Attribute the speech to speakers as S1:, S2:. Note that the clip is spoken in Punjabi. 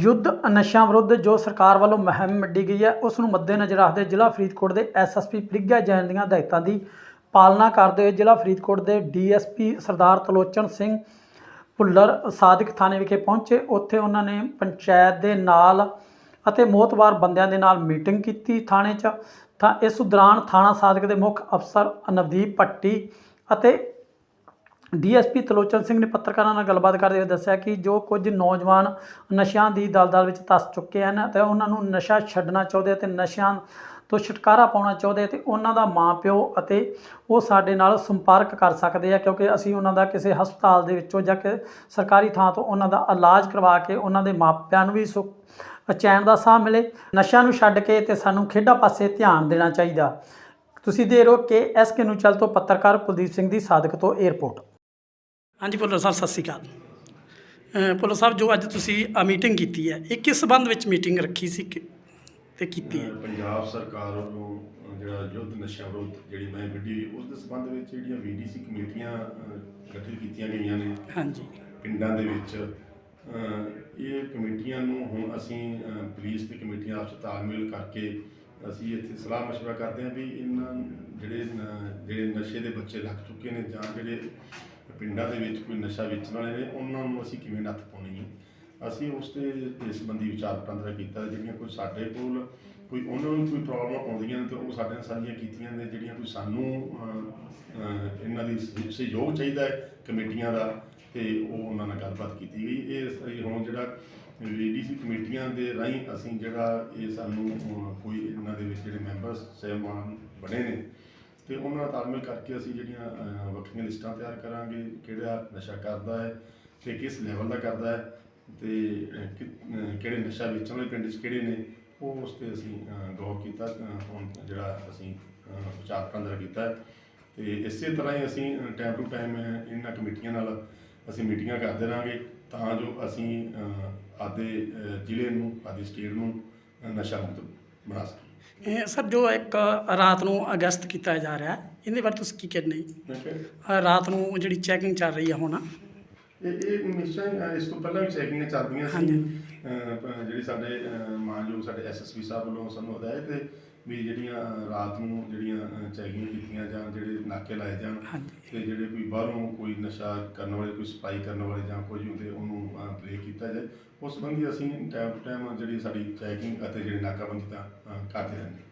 S1: ਯੁੱਧ ਨਸ਼ਿਆਂ ਵਿਰੁੱਧ ਜੋ ਸਰਕਾਰ ਵੱਲੋਂ ਮੁਹਿੰਮ ਵਿੱਢੀ ਗਈ ਹੈ, ਉਸ ਨੂੰ ਮੱਦੇਨਜ਼ਰ ਰੱਖਦੇ ਜ਼ਿਲ੍ਹਾ ਫਰੀਦਕੋਟ ਦੇ ਐਸਐਸਪੀ ਪ੍ਰਿਗਿਆ ਜੈਨ ਦੀਆਂ ਹਦਾਇਤਾਂ ਦੀ ਪਾਲਣਾ ਕਰਦੇ ਹੋਏ ਜ਼ਿਲ੍ਹਾ ਫਰੀਦਕੋਟ ਦੇ ਡੀਐਸਪੀ ਸਰਦਾਰ ਤਲੋਚਨ ਸਿੰਘ ਭੁੱਲਰ ਸਾਦਿਕ ਥਾਣੇ ਵਿਖੇ ਪਹੁੰਚੇ। ਉੱਥੇ ਉਹਨਾਂ ਨੇ ਪੰਚਾਇਤ ਦੇ ਨਾਲ ਅਤੇ ਮੋਤਬਾਰ ਬੰਦਿਆਂ ਦੇ ਨਾਲ ਮੀਟਿੰਗ ਕੀਤੀ ਥਾਣੇ 'ਚ। ਤਾਂ ਇਸ ਦੌਰਾਨ ਥਾਣਾ ਸਾਦਿਕ ਦੇ ਮੁੱਖ ਅਫਸਰ ਨਵਦੀਪ ਭੱਟੀ ਅਤੇ ਡੀਐਸਪੀ ਤਲੋਚਨ ਸਿੰਘ ਨੇ ਪੱਤਰਕਾਰਾਂ ਨਾਲ ਗੱਲਬਾਤ ਕਰਦੇ ਹੋਏ ਦੱਸਿਆ ਕਿ ਜੋ ਕੁਝ ਨੌਜਵਾਨ ਨਸ਼ਿਆਂ ਦੀ ਦਲਦਲ ਵਿੱਚ ਤਸ ਚੁੱਕੇ ਹਨ ਤੇ ਉਹਨਾਂ ਨੂੰ ਨਸ਼ਾ ਛੱਡਣਾ ਚਾਹੁੰਦੇ ਤੇ ਨਸ਼ਿਆਂ ਤੋਂ ਛੁਟਕਾਰਾ ਪਾਉਣਾ ਚਾਹੁੰਦੇ ਤੇ ਉਹਨਾਂ ਦਾ ਮਾਪਿਓ ਅਤੇ ਉਹ ਸਾਡੇ ਨਾਲ ਸੰਪਰਕ ਕਰ ਸਕਦੇ ਆ, ਕਿਉਂਕਿ ਅਸੀਂ ਉਹਨਾਂ ਦਾ ਕਿਸੇ ਹਸਪਤਾਲ ਦੇ ਵਿੱਚੋਂ ਜਾਂ ਕਿ ਸਰਕਾਰੀ ਥਾਂ ਤੋਂ ਉਹਨਾਂ ਦਾ ਇਲਾਜ ਕਰਵਾ ਕੇ ਉਹਨਾਂ ਦੇ ਮਾਪਿਆਂ ਨੂੰ ਵੀ ਸੁੱਖ ਚੈਨ ਦਾ ਸਾਹ ਮਿਲੇ। ਨਸ਼ਿਆਂ ਨੂੰ ਛੱਡ ਕੇ ਤੇ ਸਾਨੂੰ ਖੇਡਾਂ ਪਾਸੇ ਧਿਆਨ ਦੇਣਾ ਚਾਹੀਦਾ। ਤੁਸੀਂ ਦੇ ਰਹੋ ਕਿ ਐਸਕੇ ਨੂੰ ਚੱਲ ਤੋਂ ਪੱਤਰਕਾਰ ਕੁਲਦੀਪ ਸਿੰਘ ਦੀ ਸਾਦਕ ਤੋਂ 에ਅਰਪੋਰਟ ਹਾਂਜੀ ਭੁੱਲਰ ਸਾਹਿਬ ਸਤਿ ਸ਼੍ਰੀ ਅਕਾਲ ਅਹ ਭੁੱਲਰ ਸਾਹਿਬ ਜੋ ਅੱਜ ਤੁਸੀਂ ਆ ਮੀਟਿੰਗ ਕੀਤੀ ਹੈ ਇਹ ਕਿਸ ਸੰਬੰਧ ਵਿੱਚ ਮੀਟਿੰਗ ਰੱਖੀ ਸੀ ਕਿ- ਤੇ ਕੀਤੀ ਹੈ
S2: ਪੰਜਾਬ ਸਰਕਾਰ ਵੱਲੋਂ ਅ, ਜਿਹੜਾ ਯੁੱਧ ਨਸ਼ਾ ਵਿਰੁੱਧ ਜਿਹੜੀ ਮੈਂ ਵਿੱਢੀ ਉਸ ਦੇ ਸੰਬੰਧ ਵਿੱਚ ਜਿਹੜੀਆਂ ਵੀਡੀਸੀ ਕਮੇਟੀਆਂ ਅ, ਗਠਿਤ ਕੀਤੀਆਂ ਗਈਆਂ ਨੇ
S1: ਹਾਂਜੀ
S2: ਪਿੰਡਾਂ ਦੇ ਵਿੱਚ ਅ, ਇਹ ਕਮੇਟੀਆਂ ਨੂੰ ਹੁਣ ਅਸੀਂ ਅ, ਪੁਲਿਸ ਦੀ ਕਮੇਟੀਆਂ ਆਪਸ 'ਚ ਤਾਲਮੇਲ ਕਰਕੇ ਅਸੀਂ ਇੱਥੇ ਸਲਾਹ مشورہ ਕਰਦੇ ਹਾਂ ਵੀ ਇਹਨਾਂ ਜਿਹੜੇ ਨ- ਜਿਹੜੇ ਨਸ਼ੇ ਦੇ ਬੱਚੇ ਲੱਗ ਚੁੱਕੇ ਨੇ ਜਾਂ ਜਿਹੜੇ ਪਿੰਡਾਂ ਦੇ ਵਿੱਚ ਕੋਈ ਨਸ਼ਾ ਵੇਚਣ ਵਾਲੇ ਨੇ, ਉਹਨਾਂ ਨੂੰ ਅਸੀਂ ਕਿਵੇਂ ਨੱਥ ਪਾਉਣੀ ਹੈ? ਅਸੀਂ ਉਸ ਤੇ ਇਸ ਸੰਬੰਧੀ ਵਿਚਾਰ ਵਟਾਂਦਰਾ ਕੀਤਾ, ਜਿਹੜੀਆਂ ਕੋਈ ਸਾਡੇ ਕੋਲ ਕੋਈ ਉਹਨਾਂ ਨੂੰ ਕੋਈ ਪ੍ਰੋਬਲਮ ਆਉਂਦੀਆਂ ਨੇ ਤੇ ਉਹ ਸਾਡੇ ਨਾਲ ਸਾਂਝੀਆਂ ਕੀਤੀਆਂ ਨੇ, ਜਿਹੜੀਆਂ ਕੋਈ ਸਾਨੂੰ ਇਹਨਾਂ ਦੀ ਸਹਿ- ਸਹਿਯੋਗ ਚਾਹੀਦਾ ਹੈ ਕਮੇਟੀਆਂ ਦਾ, ਤੇ ਉਹ ਉਹਨਾਂ ਨਾਲ ਗੱਲਬਾਤ ਕੀਤੀ ਗਈ। ਇਹ ਹੁਣ ਜਿਹੜਾ ਡੀਸੀ ਕਮੇਟੀਆਂ ਦੇ ਰਾਹੀਂ ਅਸੀਂ ਜਿਹੜਾ ਇਹ ਸਾਨੂੰ ਕੋਈ ਇਹਨਾਂ ਦੇ ਵਿੱਚ ਜਿਹੜੇ ਮੈਂਬਰ ਸਹਿਬਾਨ ਬਣੇ ਨੇ ਤੇ ਉਹਨਾਂ ਨਾਲ ਤਾਲਮੇਲ ਕਰਕੇ ਅਸੀਂ ਜਿਹੜੀਆਂ ਅਹ, ਵੱਖਰੀਆਂ ਲਿਸਟਾਂ ਤਿਆਰ ਕਰਾਂਗੇ ਕਿਹੜਾ ਨਸ਼ਾ ਕਰਦਾ ਹੈ ਤੇ ਕਿਸ ਲੈਵਲ ਦਾ ਕਰਦਾ ਹੈ ਤੇ ਅਹ, ਕਿ- ਅਹ, ਕਿਹੜੇ ਨਸ਼ਾ ਵੇਚਣ ਵਾਲੇ ਪਿੰਡ 'ਚ ਕਿਹੜੇ ਨੇ ਉਹ ਉਸ ਤੇ ਅਸੀਂ ਅਹ, ਗੌਰ ਕੀਤਾ ਅਹ, ਹੁਣ ਜਿਹੜਾ ਅਸੀਂ ਅਹ, ਵਿਚਾਰ ਵਟਾਂਦਰਾ ਕੀਤਾ ਹੈ। ਤੇ ਇਸੇ ਤਰ੍ਹਾਂ ਹੀ ਅਸੀਂ ਟਾਈਮ ਟੂ ਟਾਈਮ ਇਹਨਾਂ ਕਮੇਟੀਆਂ ਨਾਲ ਅਸੀਂ ਮੀਟਿੰਗਾਂ ਕਰਦੇ ਰਹਾਂਗੇ ਤਾਂ ਜੋ ਅਸੀਂ ਅਹ, ਆਪਦੇ ਅਹ, ਜ਼ਿਲ੍ਹੇ ਨੂੰ ਆਪਦੀ ਸਟੇਟ ਨੂੰ ਅਹ, ਨਸ਼ਾ ਮੁਕਤ ਬਣਾ ਸਕੀਏ।
S1: ਸਰ ਜੋ ਇੱਕ ਰਾਤ ਨੂੰ ਅਗਸਤ ਕੀਤਾ ਜਾ ਰਿਹਾ ਹੈ ਇਹਦੇ ਬਾਰੇ ਤੁਸੀਂ ਕੀ ਕਹਿੰਦੇ
S2: ਹੋ?
S1: ਰਾਤ ਨੂੰ ਜਿਹੜੀ ਚੈਕਿੰਗ ਚੱਲ ਰਹੀ ਹੈ ਹੁਣ।
S2: ਇਹ ਇਹ ਹਮੇਸ਼ਾ ਹੀ, ਅਹ, ਇਸ ਤੋਂ ਪਹਿਲਾਂ ਵੀ ਚੈਕਿੰਗਾਂ ਚੱਲਦੀਆਂ ਸੀ।
S1: ਹਾਂਜੀ।
S2: ਅਹ, ਪ- ਜਿਹੜੀ ਸਾਡੇ ਅਹ, ਮਾਨਯੋਗ ਸਾਡੇ ਐਸਐਸਪੀ ਸਾਹਿਬ ਵੱਲੋਂ ਸਾਨੂੰ ਹਦਾਇਤ ਹੈ ਵੀ ਜਿਹੜੀਆਂ ਰਾਤ ਨੂੰ ਜਿਹੜੀਆਂ ਚੈਕਿੰਗ ਕੀਤੀਆਂ ਜਾਣ ਜਿਹੜੇ ਨਾਕੇ ਲਾਏ ਜਾਣ
S1: ਹਾਂਜੀ।
S2: ਤੇ ਜਿਹੜੇ ਕੋਈ ਬਾਹਰੋਂ ਕੋਈ ਨਸ਼ਾ ਕਰਨ ਵਾਲੇ ਕੋਈ ਸਪਾਈ ਕਰਨ ਵਾਲੇ ਜਾਂ ਕੁਝ ਹੁੰਦੇ ਉਹਨੂੰ ਬ੍ਰੇਕ ਕੀਤਾ ਜਾਏ ਉਸ ਸੰਬੰਧੀ ਅਸੀਂ ਟਾਈਮ ਟੂ ਟਾਈਮ ਜਿਹੜੀ ਸਾਡੀ ਚੈਕਿੰਗ ਅਤੇ ਜਿਹੜੀ ਨਾਕਾਬੰਦੀ ਦਾ ਕਰਦੇ ਰਹਿੰਦੇ